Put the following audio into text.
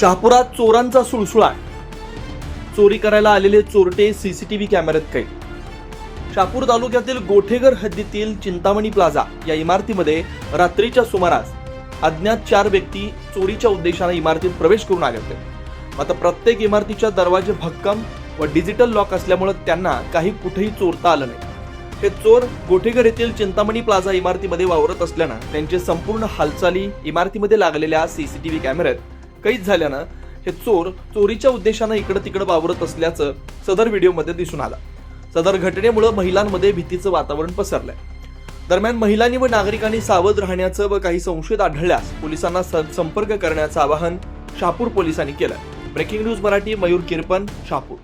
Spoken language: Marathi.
शहापुरात चोरांचा सुळसुळाट चोरी करायला आलेले चोरटे सीसीटीव्ही कॅमेऱ्यात कैद. शहापूर तालुक्यातील गोठेघर हद्दीतील चिंतामणी प्लाझा या इमारतीमध्ये रात्रीच्या सुमारास अज्ञात चार व्यक्ती चोरीच्या उद्देशाने इमारतीत प्रवेश करून आले होते. मात्र प्रत्येक इमारतीच्या दरवाजे भक्कम व डिजिटल लॉक असल्यामुळे त्यांना काही कुठेही चोरता आलं नाही. हे चोर गोठेघर येथील चिंतामणी प्लाझा इमारतीमध्ये वावरत असल्यानं त्यांचे संपूर्ण हालचाली इमारतीमध्ये लागलेल्या सीसीटीव्ही कॅमेऱ्यात कैद झाल्यानं हे चोर चोरीच्या उद्देशानं इकडं तिकडं वावरत असल्याचं सदर व्हिडिओमध्ये दिसून आलं. सदर घटनेमुळं महिलांमध्ये भीतीचं वातावरण पसरलंय. दरम्यान महिलांनी व नागरिकांनी सावध राहण्याचं व काही संशयित आढळल्यास पोलिसांना स- संपर्क करण्याचं आवाहन शहापूर पोलिसांनी केलं ब्रेकिंग न्यूज मराठी मयूर किरपन शहापूर.